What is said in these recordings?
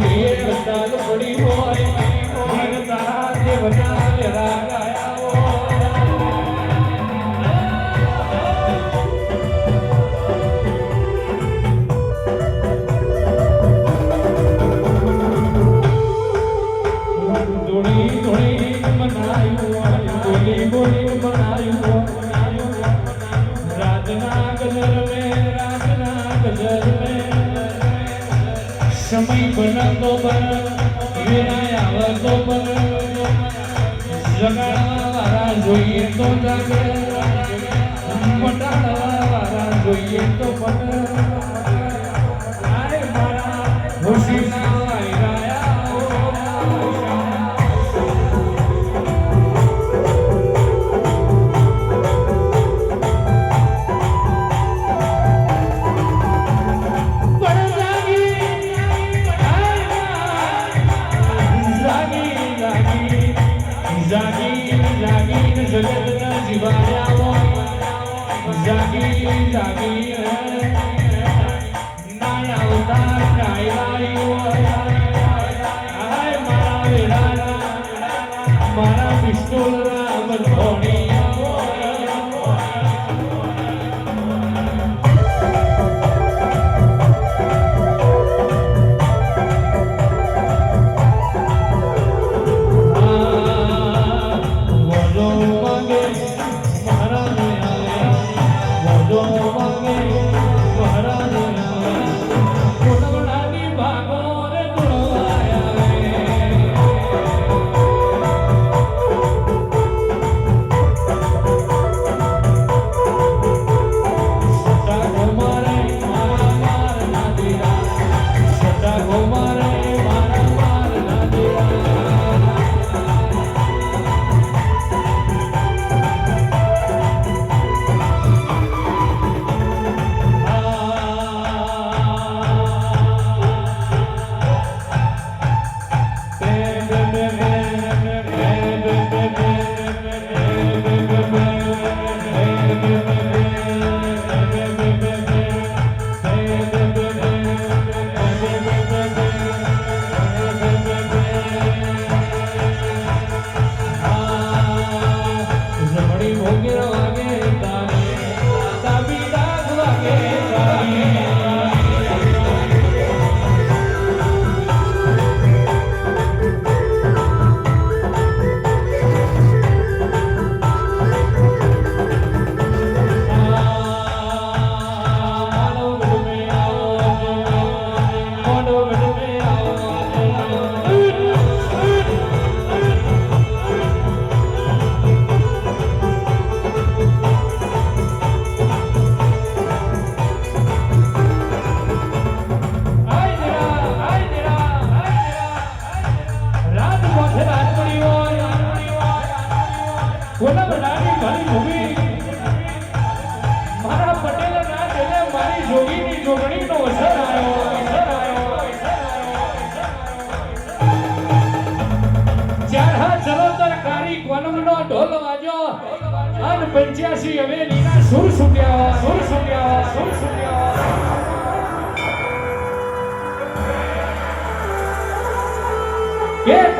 જીન પડી હોય ભગતા દેવતા હોય સમય બનતો બન વિનાય આવતો બન જગાડવા વાળા જોઈએ તો જાગે મટાડવા વાળા જોઈએ તો પણ. મારા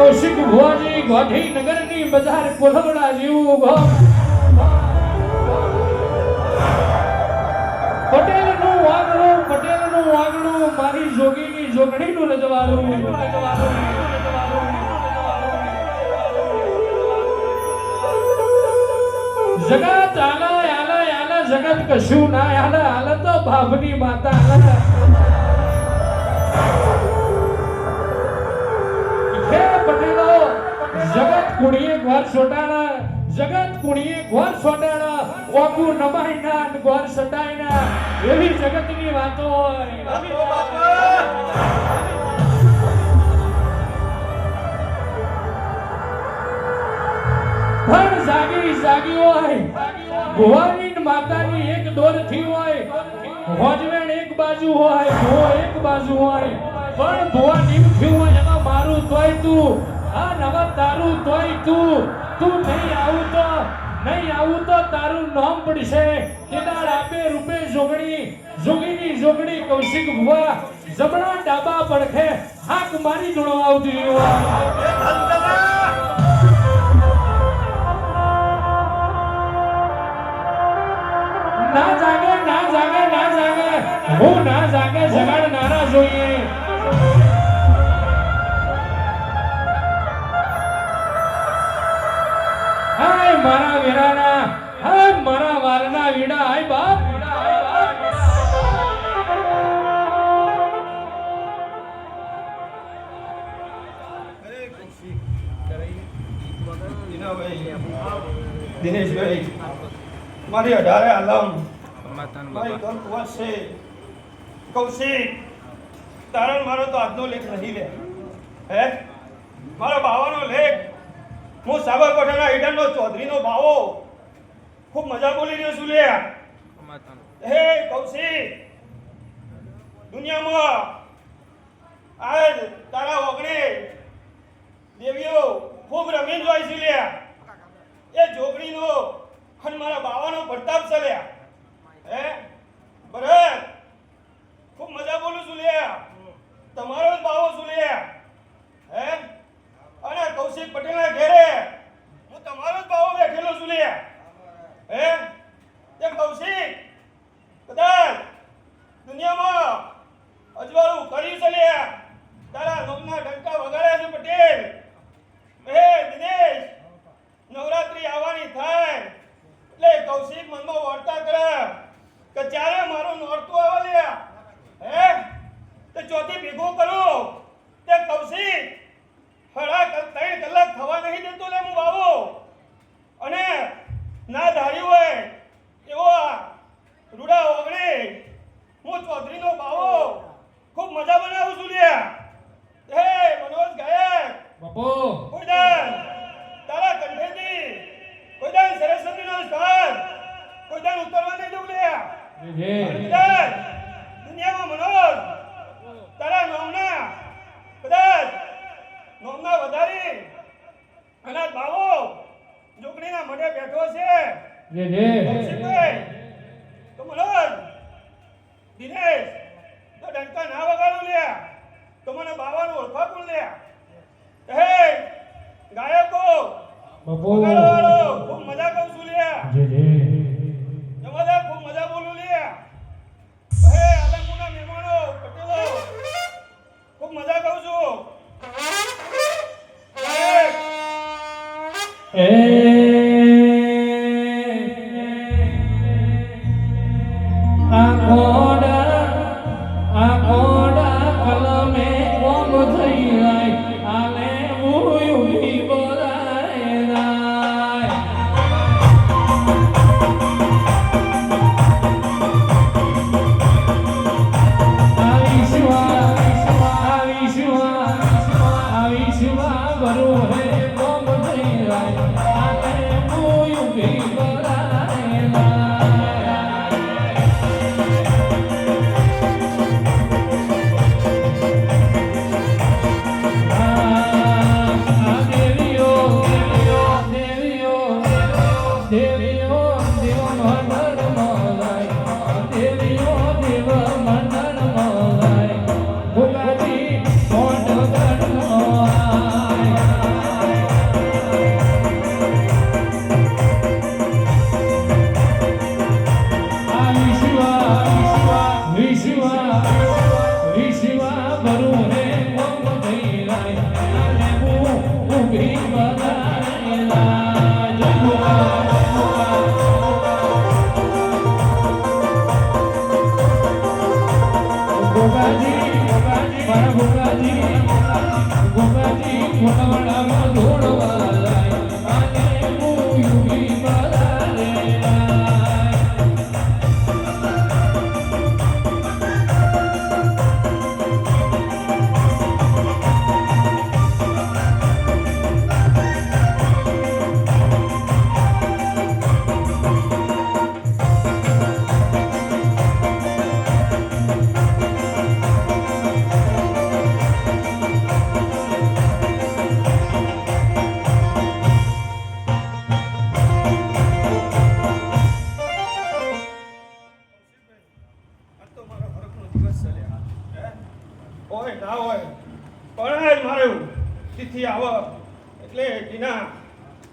કૌશિક ભુવાજી ગોધી નગરની બજાર કોલવડા જેવું ઘર પટેલનું વાગડું પટેલનું મારી જોગીની જોગણીનું રજવાડું. જગત આલે આલે આલે, જગત કશું ના આલે આલે તો ભાભની માતા આલે પટેલો. જગત કુણીએ ઘર છોટાણા જગત કુણીએ ઘર છોટાણા ઓકુ નમાઈ ના ને ઘર સટાઈ ના એવી જગતની વાતો હોય. પણ જાગી જાગી હોય. ભુવાની માતાની એક દોરથી હોય. હોજવેણ એક બાજુ હોય, ભુવો એક બાજુ હોય. પણ ભુવા નીમ થયું હોય એમાં મારું તોય તું. આ નવા તારું તોય તું. તું નહીં આવું તો, નહીં આવું તો તારું નામ પડશે. કેદાર આપે રૂપે જોગણી. જોગીની જોગણી કૌશિક ભુવા. જબડા ડાબા પડખે હાક મારી જોડો આવતી ના જગાડ જગાડનારા જોઈએ. હાય મારા વેરાના હાય મારા વાલના વીડા હાય બાપ. દિનેશભાઈ મારી અઢારે આલમ મારી ઘર કુંવર છે. કૌશિક, તારણ મારો તો આજનો લેખ નહીં લે. હે? મારો બાવાનો લેખ. હું સાબરકાંઠાના ઈડનનો ચૌધરીનો બાવો. ખૂબ મજા બોલી રહ્યો છું લે હે કૌશિક, દુનિયામાં આજ તારા ઓગણે દેવીઓ ખૂબ રમીન જોઈ છે લ્યા. એ જોગણીનો અને મારા બાવાનો પ્રતાપ ચાલ્યા હે? ભરત ખૂબ મજા બોલું છું લ્યા. તમારો જ બાવો છું લ્યા. હે? અને કૌશિક પટેલના ઘેરે હું તમારો જ બાવો બેઠેલો છું લ્યા. હે? Amen.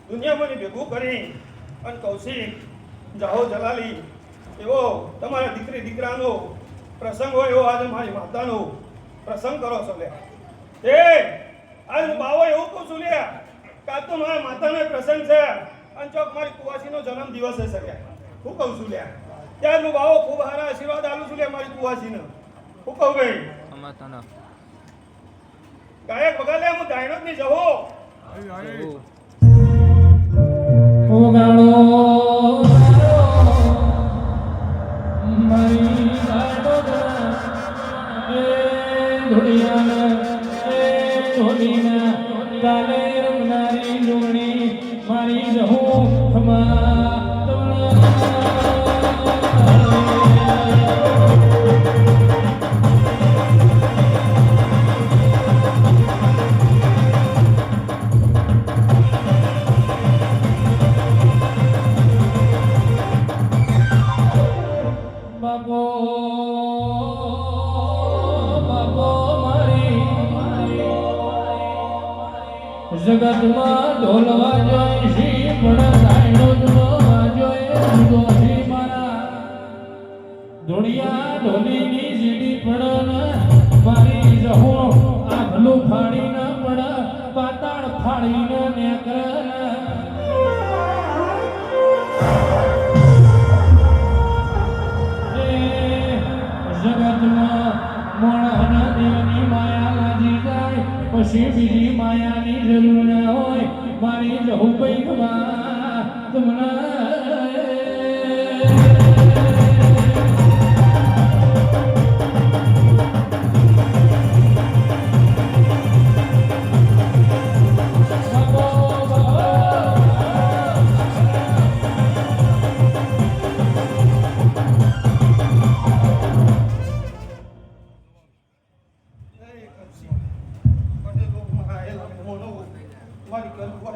દુનિયામાં ભેગું કરી અને કૌશિક જાહો જલાલી એવો તમારા દીકરી દીકરાનો પ્રસંગ હોય એવો આજે મારી માતાનો પ્રસંગ કરો છો લે એ આજ હું બાવો એવું કહું છું લે કાં તો મારા માતાનો પ્રસંગ છે અને ચોક મારી કુવાસીનો જન્મ દિવસ છે સગ્યા હું કહું છું લે ત્યાં હું બાવો ખૂબ સારા આશીર્વાદ આલું છું લે મારી કુવાસીને. હું કહું ભાઈ ગાયક ગાયક લે હું ગાયનો જ નહીં જવો Roma. જગતમાં ઢોલવા જોઈ શી પણ જુદો વાજોય જુદો મારા ધોળિયા ઢોલીની સીડી પણ મારી જહો આભલું ન પણ પાતાળ ફાડીને નેકર. જગતમાં મોણહના દેવની માયા લાગી જાય પછી બીજી માયાની જરૂર ના હોય મારી જહુ પૈકમાં તમને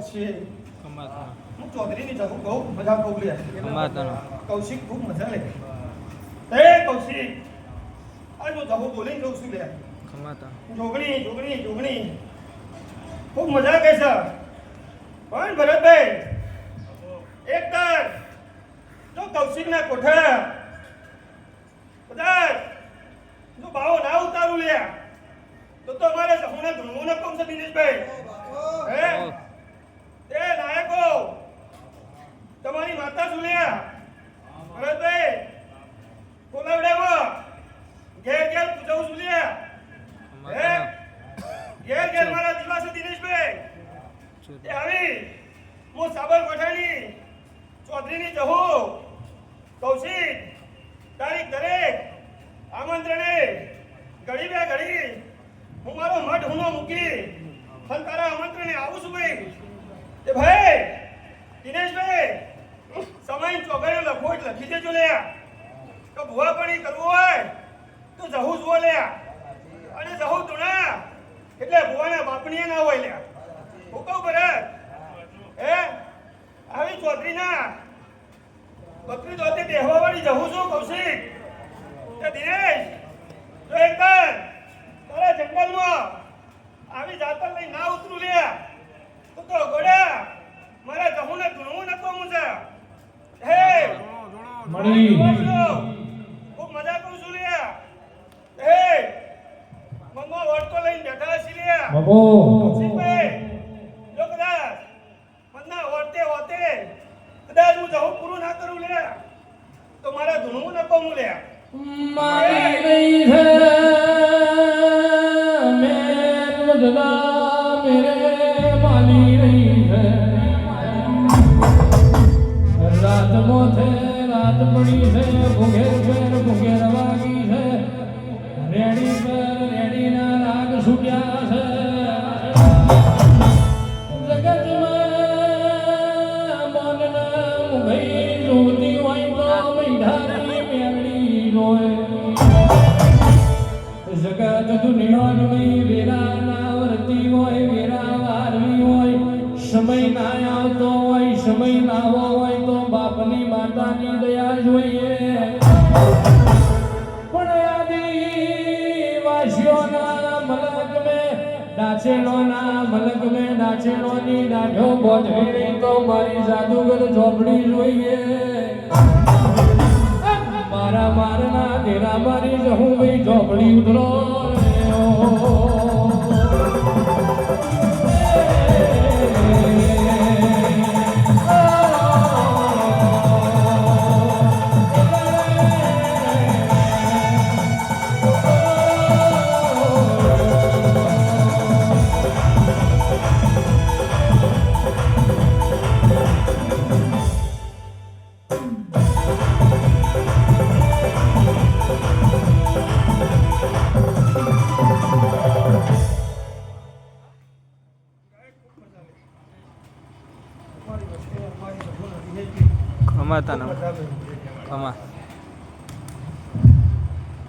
છે હું ચૌધરીની જાઉં બહુ મજા બહુ લે કૌશિક ખૂબ મજા લે એ કૌશિક! અરે હું જવું બોલી જઉં છું લે? જોગણી જોગણી જોગણી. ખૂબ મજા કે છે. પણ ભરતભાઈ એક તાર જો કૌશિકના કોઠા. બધા જો ભાવો ના ઉતારું લે તો તો અમારે જમણે ધૂણવું ન કમ છે દિનેશભાઈ. હે? એ નાયકો તમારી માતા સુલ્યા ભરતભાઈ કોલાવડામાં ઘેર ઘેર પૂજાવું સુલ્યા હે? ઘેર ઘેર મારા દિવાસે દિનેશભાઈ. એ આવી હું સાબરકાંઠાની ચૌધરીની જહુ કૌશિક તારીખ દરેક આમંત્રણે ઘડી બે ઘડી હું મારો મઠ હુનો મૂકી ફલ તારા આમંત્રણે આવું છું ભાઈ. એ ભાઈ, દિનેશભાઈ, સમય ચોગડે લખો એટલે લખી દેજો લે તો ભુવા પણ કરવું હોય તો જહુ જુઓ લે અને જહુ તુણા એટલે ભુવાના બાપણીએ ના હોય લ્યા હું કહું ભરત, હે, આવી ચૌધરીના બકરી દોતે બેહવા વાળી જહું છું, કૌશિક. તે દિનેશ તો એક તારા જંગલમાં આવી જાતર લઈ ના ઉતરું લે તો તો ગોડા મારા જહુને ધૂણવું નકો મુજે હે મળી the breathing, forget where to forget. માતાની દયા જોઈએ. પણ આદિવાસીઓના મલક મે ડાચ ડાચેલોના મલક મે ડાચેલોની દાઢો બોધવી તો મારી જાદુગર ઝોપડી જોઈએ. મારા મારના દેરા મારી જહું ભાઈ ઝોપડી ઉતરો